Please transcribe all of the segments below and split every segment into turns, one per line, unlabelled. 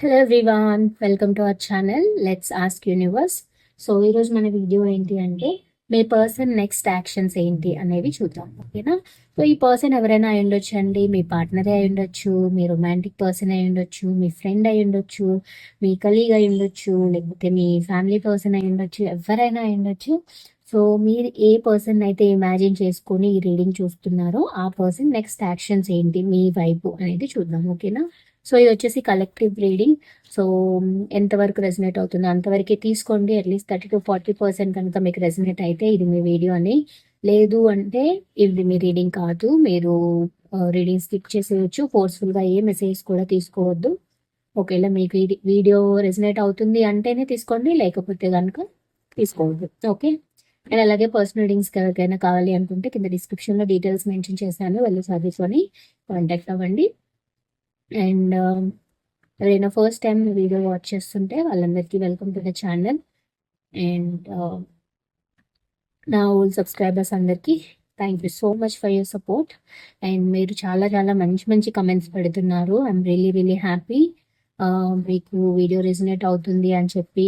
Hello everyone welcome to our channel let's ask universe so ఈరోజు మన video ఏంటి అంటే మీ పర్సన్ నెక్స్ట్ యాక్షన్స్ ఏంటి అనేవి చూద్దాం ఓకేనా? సో ఈ పర్సన్ ఎవరైనా అయి ఉండొచ్చు అండి? మీ పార్ట్నరే అయి ఉండొచ్చు మీ రొమాంటిక్ పర్సన్ అయి ఉండొచ్చు మీ ఫ్రెండ్ అయి ఉండొచ్చు మీ కలీగ్ అయి ఉండొచ్చు లేకపోతే మీ ఫ్యామిలీ పర్సన్ అయి ఉండొచ్చు ఎవరైనా అయి ఉండొచ్చు. సో మీరు ఏ పర్సన్ అయితే ఇమాజిన్ చేసుకొని ఈ రీడింగ్ చూస్తున్నారో ఆ పర్సన్ నెక్స్ట్ యాక్షన్స్ ఏంటి మీ వైపు అనేది చూద్దాం ఓకేనా? సో ఇది వచ్చేసి కలెక్టివ్ రీడింగ్ సో ఎంతవరకు రెజినేట్ అవుతుందో అంతవరకే తీసుకోండి. At least thirty to forty percent కనుక మీకు రెసినేట్ అయితే ఇది మీ వీడియో అని. లేదు అంటే ఇది మీ రీడింగ్ కాదు. మీరు రీడింగ్ స్కిప్ చేసేయచ్చు. ఫోర్స్ఫుల్గా ఏ మెసేజ్ కూడా తీసుకోవద్దు. ఒకవేళ మీకు ఇది వీడియో రెజినేట్ అవుతుంది అంటేనే తీసుకోండి. లేకపోతే కనుక తీసుకోవద్దు. ఓకే? అండ్ అలాగే పర్సనల్ రీడింగ్స్ ఎవరికైనా కావాలి అనుకుంటే కింద డిస్క్రిప్షన్లో డీటెయిల్స్ మెన్షన్ చేశాను. వెళ్ళి అని కాంటాక్ట్ అవ్వండి. అండ్ ఎవరైనా ఫస్ట్ టైం వీడియో వాచ్ చేస్తుంటే వాళ్ళందరికీ welcome to the channel and um, నా ఓల్డ్ సబ్స్క్రైబర్స్ అందరికీ thank you so much for your support and మీరు చాలా చాలా మంచి మంచి కమెంట్స్ పెడుతున్నారు. ఐఎమ్ రియలీ రియలీ హ్యాపీ మీకు వీడియో రెజినేట్ అవుతుంది అని చెప్పి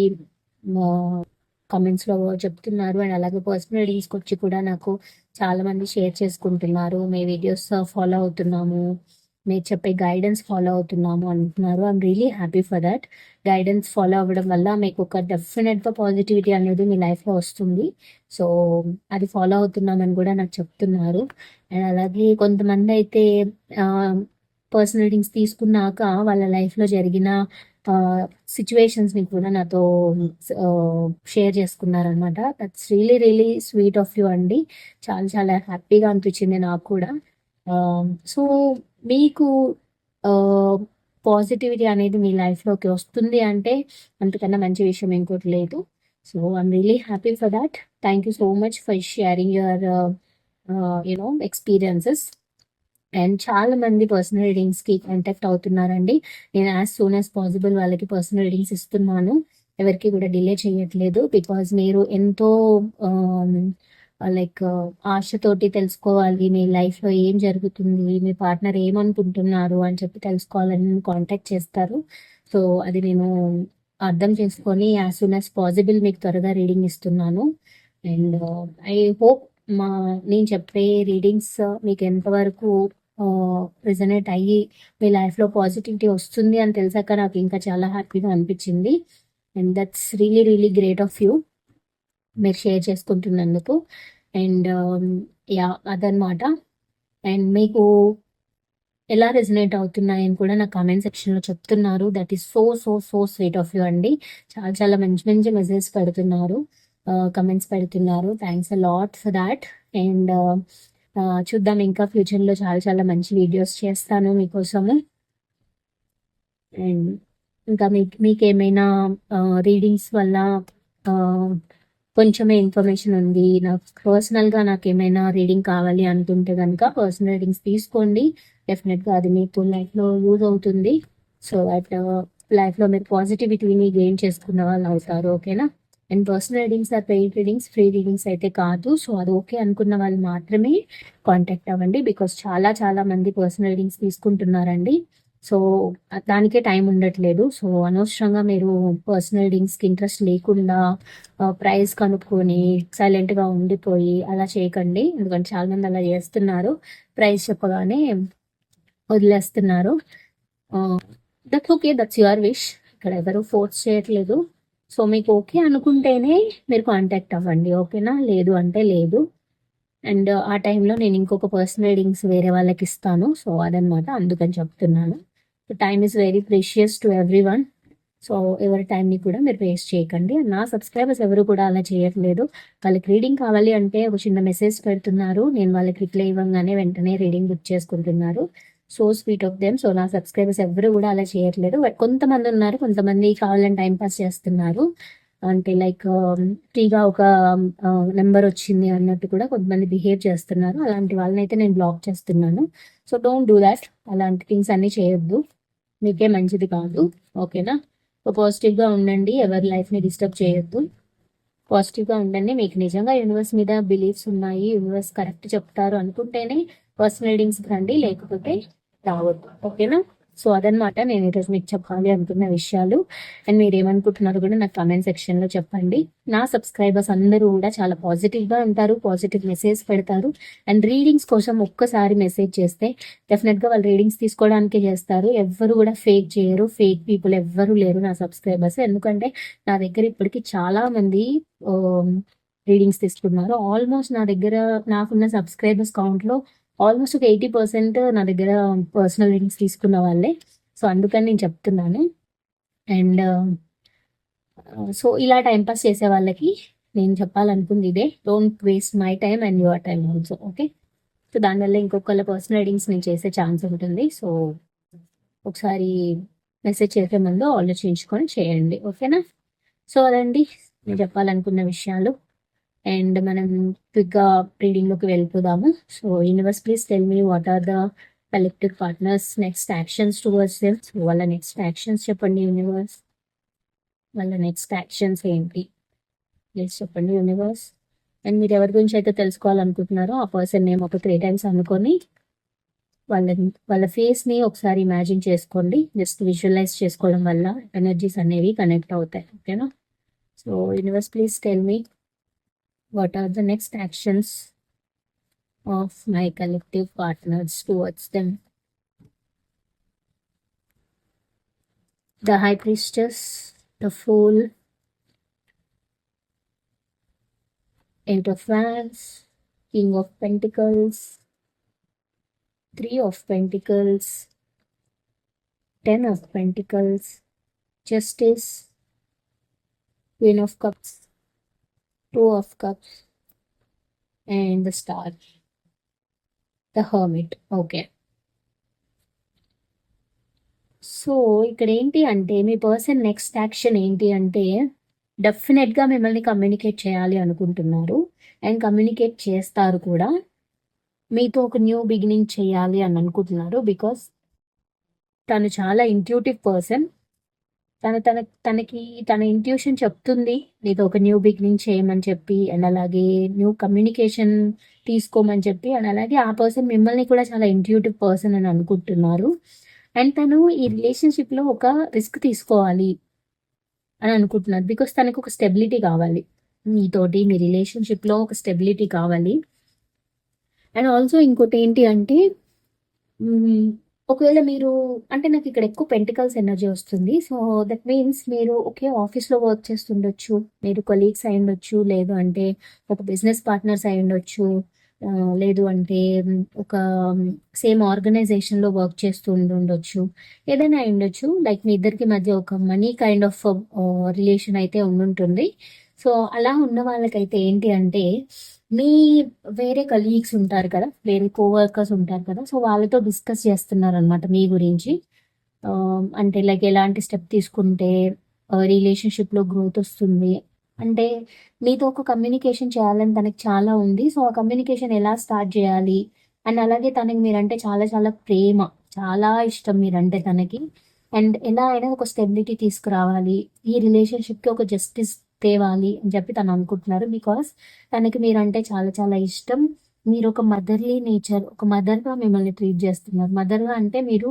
కమెంట్స్లో చెప్తున్నారు. అండ్ అలాగే పర్సనల్ రీడ్స్కి వచ్చి కూడా నాకు చాలామంది షేర్ చేసుకుంటున్నారు. మీ వీడియోస్ ఫాలో uh, అవుతున్నాము. మీరు చెప్పే గైడెన్స్ ఫాలో అవుతున్నాము అంటున్నారు. I'm really happy for that guidance follow అవ్వడం వల్ల మీకు ఒక డెఫినెట్గా పాజిటివిటీ అనేది మీ లైఫ్లో వస్తుంది. సో అది ఫాలో అవుతున్నామని కూడా నాకు చెప్తున్నారు. అండ్ అలాగే కొంతమంది అయితే పర్సనల్ థింగ్స్ తీసుకున్నాక వాళ్ళ లైఫ్లో జరిగిన సిచ్యువేషన్స్ని కూడా నాతో share చేసుకున్నారనమాట that's really really sweet of you అండి చాలా చాలా హ్యాపీగా అనిపించింది నాకు కూడా. సో మీకు పాజిటివిటీ అనేది మీ లైఫ్లోకి వస్తుంది అంటే అంతకన్నా మంచి విషయం ఇంకోటి లేదు. So I'm really happy for that thank you so much for sharing your you know experiences and చాలా మంది పర్సనల్ రీడింగ్స్కి కాంటాక్ట్ అవుతున్నారండి. నేను యాజ్ సూన్ యాజ్ పాసిబుల్ వాళ్ళకి పర్సనల్ రీడింగ్స్ ఇస్తున్నాను. ఎవరికి కూడా డిలే చేయట్లేదు బికాజ్ మీరు ఎంతో లైక్ ఆశతోటి తెలుసుకోవాలి మీ లైఫ్లో ఏం జరుగుతుంది మీ పార్ట్నర్ ఏమనుకుంటున్నారు అని చెప్పి తెలుసుకోవాలని కాంటాక్ట్ చేస్తారు. సో అది నేను అర్థం చేసుకొని యాజ్ సూన్ యాజ్ పాసిబుల్ మీకు త్వరగా రీడింగ్ ఇస్తున్నాను. అండ్ ఐ హోప్ మా నేను చెప్పే రీడింగ్స్ మీకు ఎంతవరకు రిజనేట్ అయ్యి మీ లైఫ్లో పాజిటివిటీ వస్తుంది అని తెలిసాక నాకు ఇంకా చాలా హ్యాపీగా అనిపించింది. And that's really really great of you మీరు షేర్ చేసుకుంటున్నందుకు. అండ్ um, యా అదనమాట అండ్ మీకు ఎలా రెజినేట్ అవుతున్నాయని కూడా నా కామెంట్ సెక్షన్లో చెప్తున్నారు. That is so so so sweet of you అండి. చాలా చాలా మంచి మంచి మెసేజ్ పెడుతున్నారు. కమెంట్స్ పెడుతున్నారు. Thanks a lot for that and చూద్దాం ఇంకా ఫ్యూచర్లో చాలా చాలా మంచి వీడియోస్ చేస్తాను మీకోసము. అండ్ ఇంకా మీకు మీకు ఏమైనా రీడింగ్స్ వల్ల కొంచెమే ఇన్ఫర్మేషన్ ఉంది. నాకు పర్సనల్గా నాకు ఏమైనా రీడింగ్ కావాలి అనుకుంటే కనుక పర్సనల్ రీడింగ్స్ తీసుకోండి. డెఫినెట్గా అది మీకు లైఫ్లో యూజ్ అవుతుంది. సో దట్ లైఫ్లో మీరు పాజిటివిటీని గెయిన్ చేసుకున్న వాళ్ళు అవుతారు. ఓకేనా and personal readings are paid readings free readings అయితే కాదు. సో అది ఓకే అనుకున్న వాళ్ళు మాత్రమే కాంటాక్ట్ అవ్వండి. బికాస్ చాలా చాలా మంది పర్సనల్ రీడింగ్స్ తీసుకుంటున్నారండి. సో దానికే టైం ఉండట్లేదు. సో అనవసరంగా మీరు పర్సనల్ రీడింగ్స్కి ఇంట్రెస్ట్ లేకుండా ప్రైస్ కనుక్కొని సైలెంట్గా ఉండిపోయి అలా చేయకండి. ఎందుకంటే చాలామంది అలా చేస్తున్నారు. ప్రైస్ చెప్పగానే వదిలేస్తున్నారు. That's okay that's your wish ఇక్కడ ఎవరు ఫోర్స్ చేయట్లేదు. సో మీకు ఓకే అనుకుంటేనే మీరు కాంటాక్ట్ అవ్వండి. ఓకేనా లేదు అంటే లేదు. అండ్ ఆ టైంలో నేను ఇంకొక పర్సనల్ రీడింగ్స్ వేరే వాళ్ళకి ఇస్తాను. సో అదనమాట అందుకని చెప్తున్నాను. Time is very precious to everyone so ఎవరి టైంని కూడా మీరు వేస్ట్ చేయకండి. నా సబ్స్క్రైబర్స్ ఎవరు కూడా అలా చేయట్లేదు. వాళ్ళకి రీడింగ్ కావాలి అంటే ఒక చిన్న మెసేజ్ పెడుతున్నారు. నేను వాళ్ళకి రిప్లై ఇవ్వగానే వెంటనే రీడింగ్ బుక్ చేసుకుంటున్నారు. So sweet of them so నా సబ్స్క్రైబర్స్ ఎవరు కూడా అలా చేయట్లేదు. కొంతమంది ఉన్నారు. కొంతమంది కావాలని టైం పాస్ చేస్తున్నారు. అంటే లైక్ um, ఫ్రీగా ఒక um, నెంబర్ వచ్చింది అన్నట్టు కూడా కొంతమంది బిహేవ్ చేస్తున్నారు. అలాంటి వాళ్ళని అయితే నేను బ్లాక్ చేస్తున్నాను. సో డోంట్ డూ దాట్ అలాంటి థింగ్స్ అన్నీ చేయొద్దు. మీకే మంచిది కాదు. ఓకేనా? పాజిటివ్గా ఉండండి ఎవరి లైఫ్ని డిస్టర్బ్ చేయొద్దు. పాజిటివ్గా ఉండండి. మీకు నిజంగా యూనివర్స్ మీద బిలీఫ్స్ ఉన్నాయి యూనివర్స్ కరెక్ట్ చెప్తారు అనుకుంటేనే పర్సనల్ రీడింగ్స్ రండి లేకపోతే రావద్దు. ఓకేనా? సో అదనమాట నేను ఈరోజు మీకు చెప్పాలి అనుకున్న విషయాలు. అండ్ మీరు ఏమనుకుంటున్నారు కూడా నాకు కమెంట్ సెక్షన్లో చెప్పండి. నా సబ్స్క్రైబర్స్ అందరూ కూడా చాలా పాజిటివ్గా ఉంటారు పాజిటివ్ మెసేజ్ పెడతారు. అండ్ రీడింగ్స్ కోసం ఒక్కసారి మెసేజ్ చేస్తే డెఫినెట్గా వాళ్ళు రీడింగ్స్ తీసుకోవడానికే చేస్తారు. ఎవ్వరు కూడా ఫేక్ చేయరు ఫేక్ పీపుల్ ఎవ్వరూ లేరు నా సబ్స్క్రైబర్స్ ఎందుకంటే నా దగ్గర ఇప్పటికీ చాలా మంది um, రీడింగ్స్ తీసుకున్నారు. ఆల్మోస్ట్ నా దగ్గర నాకున్న సబ్స్క్రైబర్స్ కౌంట్లో ఆల్మోస్ట్ ఒక ఎయిటీ పర్సెంట్ నా దగ్గర పర్సనల్ రీడింగ్స్ తీసుకున్న వాళ్ళే. సో అందుకని నేను చెప్తున్నాను. అండ్ సో uh, ఇలా టైంపాస్ చేసే వాళ్ళకి నేను చెప్పాలనుకుంది ఇదే. Don't waste my time and your time also okay so దానివల్ల ఇంకొకళ్ళ పర్సనల్ రీడింగ్స్ నేను చేసే ఛాన్స్ ఉంటుంది. సో ఒకసారి మెసేజ్ చేసే ముందు ఆలోచించుకొని చేయండి ఓకేనా సో అదండి. నేను చెప్పాలనుకున్న విషయాలు. అండ్ మనం క్విక్గా రీడింగ్లోకి వెళ్ళిపోదాము. So universe please tell me what are the collective partners next actions towards them so వాళ్ళ నెక్స్ట్ యాక్షన్స్ చెప్పండి యూనివర్స్ వాళ్ళ నెక్స్ట్ యాక్షన్స్ ఏంటి? ప్లీజ్ చెప్పండి యూనివర్స్ అండ్ మీరు ఎవరి గురించి అయితే తెలుసుకోవాలనుకుంటున్నారో ఆ పర్సన్ నేమ్ ఒక త్రీ టైమ్స్ అనుకొని వాళ్ళ వాళ్ళ ఫేస్ని ఒకసారి ఇమాజిన్ చేసుకోండి. జస్ట్ విజువలైజ్ చేసుకోవడం వల్ల ఎనర్జీస్ అనేవి కనెక్ట్ అవుతాయి. ఓకేనా so universe please tell me what are the next actions of my collective partners towards them? The high priestess the fool eight of wands king of pentacles three of pentacles ten of pentacles justice queen of cups two of cups and the star the hermit okay so ఇక్కడ ఏంటి అంటే మీ person next action ఏంటి అంటే డెఫినెట్గా మిమ్మల్ని communicate చేయాలి అనుకుంటున్నారు. And communicate చేస్తారు కూడా. మీతో ఒక న్యూ బిగినింగ్ చేయాలి అని అనుకుంటున్నారు బికాస్ తను చాలా ఇంట్యూటివ్ పర్సన్ తను తన తనకి తన ఇంట్యూషన్ చెప్తుంది నీతో ఒక న్యూ బిగినింగ్ చేయమని చెప్పి అండ్ అలాగే న్యూ కమ్యూనికేషన్ తీసుకోమని చెప్పి అండ్ అలాగే ఆ పర్సన్ మిమ్మల్ని కూడా చాలా ఇంట్యూటివ్ పర్సన్ అని అనుకుంటున్నారు. అండ్ తను ఈ రిలేషన్షిప్లో ఒక రిస్క్ తీసుకోవాలి అని అనుకుంటున్నారు. బికాస్ తనకు ఒక స్టెబిలిటీ కావాలి. నీతోటి మీ రిలేషన్షిప్లో ఒక స్టెబిలిటీ కావాలి. అండ్ ఆల్సో ఇంకోటి ఏంటి అంటే ఒకవేళ మీరు అంటే నాకు ఇక్కడ ఎక్కువ పెంటికల్స్ ఎనర్జీ వస్తుంది. సో దట్ మీన్స్ మీరు ఒకే ఆఫీస్లో వర్క్ చేస్తుండొచ్చు మీరు కొలీగ్స్ అయి ఉండొచ్చు లేదు అంటే ఒక బిజినెస్ పార్ట్నర్స్ అయి ఉండొచ్చు లేదు అంటే ఒక సేమ్ ఆర్గనైజేషన్లో వర్క్ చేస్తూ ఉండొచ్చు ఏదైనా అయి ఉండొచ్చు. లైక్ మీ ఇద్దరికి మధ్య ఒక మనీ కైండ్ ఆఫ్ రిలేషన్ అయితే ఉండుంటుంది. సో అలా ఉన్న వాళ్ళకైతే ఏంటి అంటే మీ వేరే కలీగ్స్ ఉంటారు కదా వేరే కోవర్కర్స్ ఉంటారు కదా సో వాళ్ళతో డిస్కస్ చేస్తున్నారు అనమాట మీ గురించి. అంటే లైక్ ఎలాంటి స్టెప్ తీసుకుంటే రిలేషన్షిప్లో గ్రోత్ వస్తుంది. అంటే మీతో ఒక కమ్యూనికేషన్ చేయాలని తనకి చాలా ఉంది. సో ఆ కమ్యూనికేషన్ ఎలా స్టార్ట్ చేయాలి? అండ్ అలాగే తనకి మీరంటే చాలా చాలా ప్రేమ చాలా ఇష్టం మీరంటే తనకి. అండ్ ఎలా అయినా ఒక స్టెబిలిటీ తీసుకురావాలి. ఈ రిలేషన్షిప్కి ఒక జస్టిస్ తేవాలి అని చెప్పి తను అనుకుంటున్నారు. బికాస్ తనకి మీరంటే చాలా చాలా ఇష్టం. మీరు ఒక మదర్లీ నేచర్ ఒక మదర్గా మిమ్మల్ని ట్రీట్ చేస్తున్నారు. మదర్గా అంటే మీరు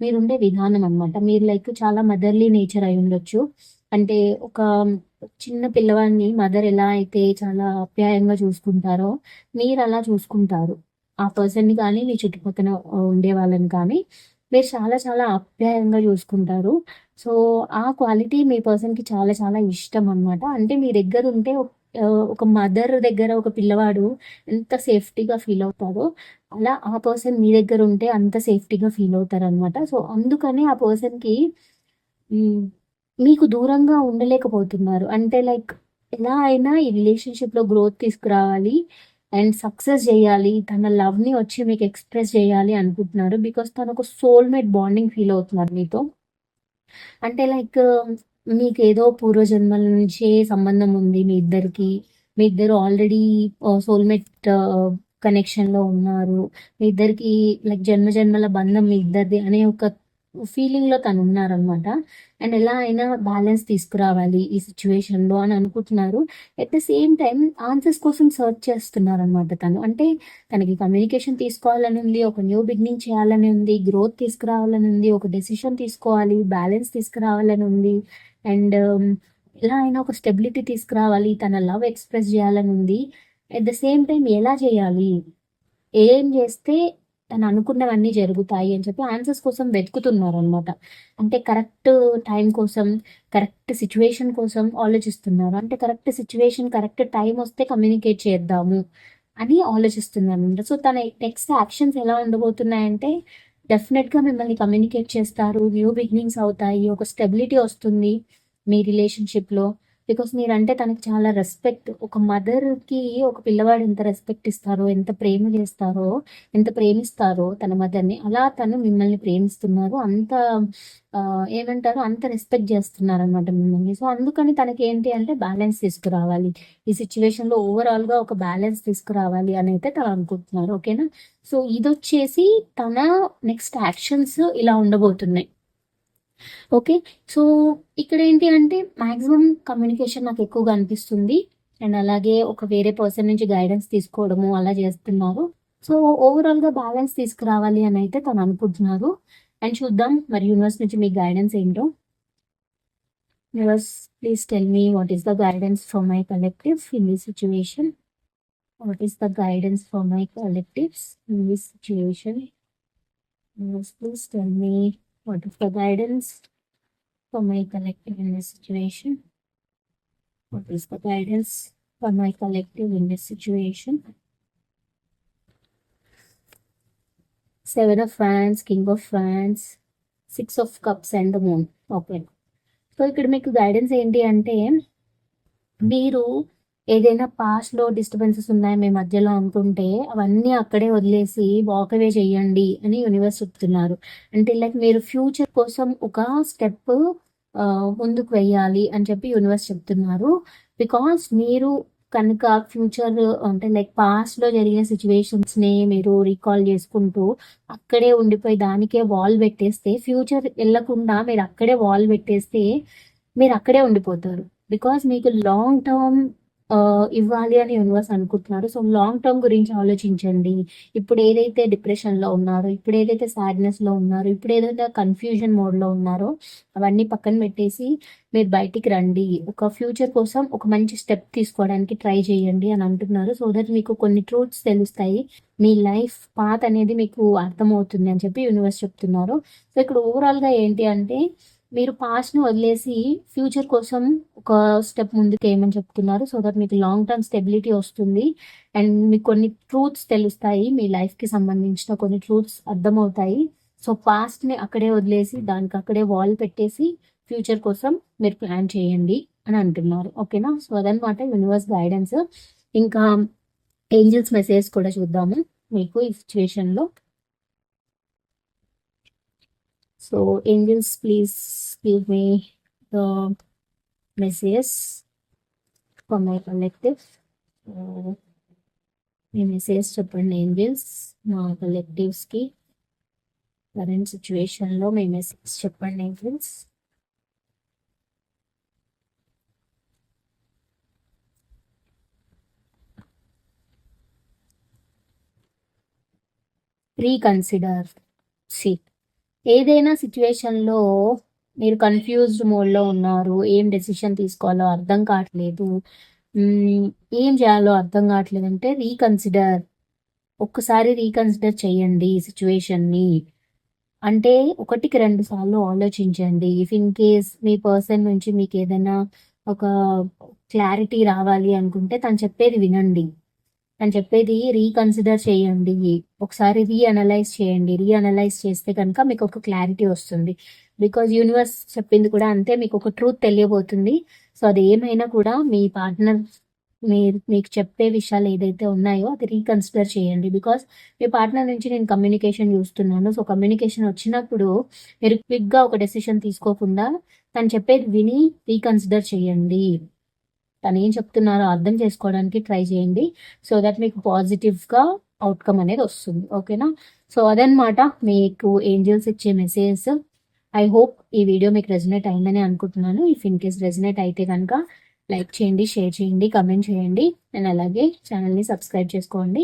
మీరుండే విధానం అనమాట మీరు లైక్ చాలా మదర్లీ నేచర్ అయి ఉండొచ్చు. అంటే ఒక చిన్న పిల్లవాడిని మదర్ ఎలా అయితే చాలా ఆప్యాయంగా చూసుకుంటారో మీరు అలా చూసుకుంటారు. ఆ పర్సన్ని కానీ మీ చుట్టుపక్కల ఉండే వాళ్ళని కానీ. మీరు చాలా చాలా ఆప్యాయంగా చూసుకుంటారు. సో ఆ క్వాలిటీ మీ పర్సన్కి చాలా చాలా ఇష్టం అనమాట అంటే మీ దగ్గర ఉంటే ఒక మదర్ దగ్గర ఒక పిల్లవాడు ఎంత సేఫ్టీగా ఫీల్ అవుతాడో అలా ఆ పర్సన్ మీ దగ్గర ఉంటే అంత సేఫ్టీగా ఫీల్ అవుతారు అనమాట సో అందుకని ఆ పర్సన్కి మీకు దూరంగా ఉండలేకపోతున్నారు. అంటే లైక్ ఎలా అయినా ఈ రిలేషన్షిప్లో గ్రోత్ తీసుకురావాలి. అండ్ సక్సెస్ చేయాలి తన లవ్ని వచ్చి మీకు ఎక్స్ప్రెస్ చేయాలి అనుకుంటున్నారు బికాస్ తను ఒక సోల్మేట్ బాండింగ్ ఫీల్ అవుతున్నారు మీతో. అంటే లైక్ మీకు ఏదో పూర్వజన్మల నుంచే సంబంధం ఉంది మీ ఇద్దరికి. మీ ఇద్దరు ఆల్రెడీ సోల్మేట్ కనెక్షన్లో ఉన్నారు. మీ ఇద్దరికి లైక్ జన్మ జన్మల బంధం మీ ఇద్దరిది అనే ఒక ఫీలింగ్లో తను ఉన్నారనమాట అండ్ ఎలా అయినా బ్యాలెన్స్ తీసుకురావాలి ఈ సిచ్యువేషన్లో అని అనుకుంటున్నారు. At the same time answers కోసం సర్చ్ చేస్తున్నారు అనమాట తను. అంటే తనకి కమ్యూనికేషన్ తీసుకోవాలని ఉంది ఒక న్యూ బిగినింగ్ చేయాలని ఉంది గ్రోత్ తీసుకురావాలని ఉంది ఒక డెసిషన్ తీసుకోవాలి బ్యాలెన్స్ తీసుకురావాలని ఉంది. అండ్ um, ఎలా అయినా ఒక స్టెబిలిటీ తీసుకురావాలి తన లవ్ ఎక్స్ప్రెస్ చేయాలని ఉంది. అట్ ద సేమ్ టైం ఎలా చేయాలి? ఏం చేస్తే తను అనుకున్నవన్నీ జరుగుతాయి అని చెప్పి ఆన్సర్స్ కోసం వెతుకుతున్నారు అనమాట అంటే కరెక్ట్ టైం కోసం కరెక్ట్ సిచ్యువేషన్ కోసం ఆలోచిస్తున్నారు. అంటే కరెక్ట్ సిచ్యువేషన్ కరెక్ట్ టైం వస్తే కమ్యూనికేట్ చేద్దాము అని ఆలోచిస్తున్నారు అనమాట సో తన నెక్స్ట్ యాక్షన్స్ ఎలా ఉండబోతున్నాయంటే డెఫినెట్గా మిమ్మల్ని కమ్యూనికేట్ చేస్తారు. న్యూ బిగినింగ్స్ అవుతాయి. ఒక స్టెబిలిటీ వస్తుంది మీ రిలేషన్షిప్లో బికాస్ మీరంటే తనకి చాలా రెస్పెక్ట్ ఒక మదర్కి ఒక పిల్లవాడు ఎంత రెస్పెక్ట్ ఇస్తారో ఎంత ప్రేమ చేస్తారో ఎంత ప్రేమిస్తారో తన మదర్ని అలా తను మిమ్మల్ని ప్రేమిస్తున్నారు. అంత ఏమంటారు? అంత రెస్పెక్ట్ చేస్తున్నారు అనమాట మిమ్మల్ని. సో అందుకని తనకి ఏంటి అంటే బ్యాలెన్స్ తీసుకురావాలి. ఈ సిచ్యువేషన్లో ఓవరాల్గా ఓవరాల్గా ఒక బ్యాలెన్స్ తీసుకురావాలి అని అయితే తను అనుకుంటున్నారు. ఓకేనా సో ఇది వచ్చేసి తన నెక్స్ట్ యాక్షన్స్ ఇలా ఉండబోతున్నాయి. ఓకే సో ఇక్కడ ఏంటి అంటే మాక్సిమం కమ్యూనికేషన్ నాకు ఎక్కువగా అనిపిస్తుంది. అండ్ అలాగే ఒక వేరే పర్సన్ నుంచి గైడెన్స్ తీసుకోవడము అలా చేస్తున్నారు. సో ఓవరాల్గా బ్యాలెన్స్ తీసుకురావాలి అని అయితే తను అనుకుంటున్నారు. అండ్ చూద్దాం మరి యూనివర్స్ నుంచి మీ గైడెన్స్ ఏంటో. Universe please tell me what is the guidance for my collective in this situation what is the guidance for my collectives in this situation universe please tell me what is the guidance for my collective in this situation? What is the guidance for my collective in this situation? Seven of Wands, King of Wands, Six of Cups and the Moon. Okay so ఇక్కడ మీకు guidance ఏంటి అంటే మీరు ఏదైనా పాస్ట్లో disturbances ఉన్నాయి మీ మధ్యలో అనుకుంటే అవన్నీ అక్కడే వదిలేసి వాక్ అవే చేయండి అని యూనివర్స్ చెప్తున్నారు. అంటే లైక్ మీరు ఫ్యూచర్ కోసం ఒక స్టెప్ ముందుకు వెయ్యాలి అని చెప్పి యూనివర్స్ చెప్తున్నారు. బికాస్ మీరు కనుక ఫ్యూచర్ అంటే లైక్ పాస్ట్లో జరిగిన సిచ్యువేషన్స్ని మీరు రీకాల్ చేసుకుంటూ అక్కడే ఉండిపోయి దానికే వాల్ పెట్టేస్తే ఫ్యూచర్ వెళ్ళకుండా మీరు అక్కడే వాల్ పెట్టేస్తే మీరు అక్కడే ఉండిపోతారు. బికాస్ మీకు లాంగ్ టర్మ్ ఇవ్వాలి అని యూనివర్స్ అనుకుంటున్నారు. సో లాంగ్ టర్మ్ గురించి ఆలోచించండి. ఇప్పుడు ఏదైతే డిప్రెషన్లో ఉన్నారో ఇప్పుడు ఏదైతే సాడ్నెస్లో ఉన్నారో ఇప్పుడు ఏదైతే కన్ఫ్యూజన్ మోడ్లో ఉన్నారో అవన్నీ పక్కన పెట్టేసి మీరు బయటికి రండి. ఒక ఫ్యూచర్ కోసం ఒక మంచి స్టెప్ తీసుకోవడానికి ట్రై చేయండి అని అంటున్నారు. సో దట్ మీకు కొన్ని ట్రూత్స్ తెలుస్తాయి. మీ లైఫ్ పాత్ అనేది మీకు అర్థమవుతుంది అని చెప్పి యూనివర్స్ చెప్తున్నారు. సో ఇక్కడ ఓవరాల్గా ఏంటి అంటే మీరు పాస్ట్ని వదిలేసి ఫ్యూచర్ కోసం ఒక స్టెప్ ముందుకు ఏమని చెప్తున్నారు? సో దట్ మీకు లాంగ్ టర్మ్ స్టెబిలిటీ వస్తుంది. అండ్ మీకు కొన్ని ట్రూత్స్ తెలుస్తాయి. మీ లైఫ్కి సంబంధించిన కొన్ని ట్రూత్స్ అర్థమవుతాయి. సో పాస్ట్ని అక్కడే వదిలేసి దానికి అక్కడే వాల్ పెట్టేసి ఫ్యూచర్ కోసం మీరు ప్లాన్ చేయండి అని అంటున్నారు. ఓకేనా సో అదనమాట యూనివర్స్ గైడెన్స్ ఇంకా ఏంజల్స్ మెసేజ్ కూడా చూద్దాము. మీకు ఈ సిచ్యువేషన్ లో so angels please give me the message for my collective me message చెప్పండి ఏంజల్స్ మా కలెక్టివ్స్కి కరెంట్ సిచ్యువేషన్లో మీ మెసేజ్ చెప్పండి ఏంజల్స్ రీకన్సిడర్ సి ఏదైనా సిచ్యువేషన్లో మీరు కన్ఫ్యూజ్డ్ మోడ్లో ఉన్నారు ఏం డెసిషన్ తీసుకోవాలో అర్థం కావట్లేదు ఏం చేయాలో అర్థం కావట్లేదు అంటే రీకన్సిడర్ ఒక్కసారి రీకన్సిడర్ చేయండి సిచ్యువేషన్ని అంటే ఒకటికి రెండు సార్లు ఆలోచించండి. ఇఫ్ ఇన్ కేస్ మీ పర్సన్ నుంచి మీకు ఏదైనా ఒక క్లారిటీ రావాలి అనుకుంటే తను చెప్పేది వినండి. అని చెప్పేది రీకన్సిడర్ చేయండి. ఒకసారి రీఅనలైజ్ చేయండి. రీఅనలైజ్ చేస్తే కనుక మీకు ఒక క్లారిటీ వస్తుంది. బికాజ్ యూనివర్స్ చెప్పింది కూడా అంతే మీకు ఒక ట్రూత్ తెలియబోతుంది. సో అది ఏమైనా కూడా మీ పార్ట్నర్ మీరు మీకు చెప్పే విషయాలు ఏదైతే ఉన్నాయో అది రీకన్సిడర్ చేయండి. బికాస్ మీ పార్ట్నర్ నుంచి నేను కమ్యూనికేషన్ చూస్తున్నాను. సో కమ్యూనికేషన్ వచ్చినప్పుడు మీరు క్విక్గా ఒక డెసిషన్ తీసుకోకుండా తను చెప్పేది విని రీకన్సిడర్ చేయండి. తను ఏం చెప్తున్నారో అర్థం చేసుకోవడానికి ట్రై చేయండి సో దట్ మీకు పాజిటివ్గా అవుట్కమ్ అనేది వస్తుంది. ఓకేనా సో అదనమాట మీకు ఏంజల్స్ ఇచ్చే మెసేజ్ ఐ హోప్ ఈ వీడియో మీకు రెజనేట్ అయిందని అనుకుంటున్నాను. ఇఫ్ ఇన్ కేస్ రెజనేట్ అయితే కనుక లైక్ చేయండి షేర్ చేయండి కమెంట్ చేయండి. అండ్ అలాగే ఛానల్ని సబ్స్క్రైబ్ చేసుకోండి.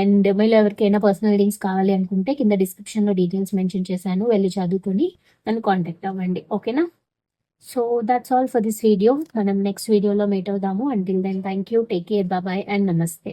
అండ్ మీరు ఎవరికైనా పర్సనల్ రీడింగ్స్ కావాలి అనుకుంటే కింద డిస్క్రిప్షన్లో డీటెయిల్స్ మెన్షన్ చేశాను. వెళ్ళి చదువుకొని నన్ను కాంటాక్ట్ అవ్వండి. ఓకేనా so that's all for this video మనం నెక్స్ట్ వీడియోలో మీట్ అవుదాము. Until then thank you take care bye bye and namaste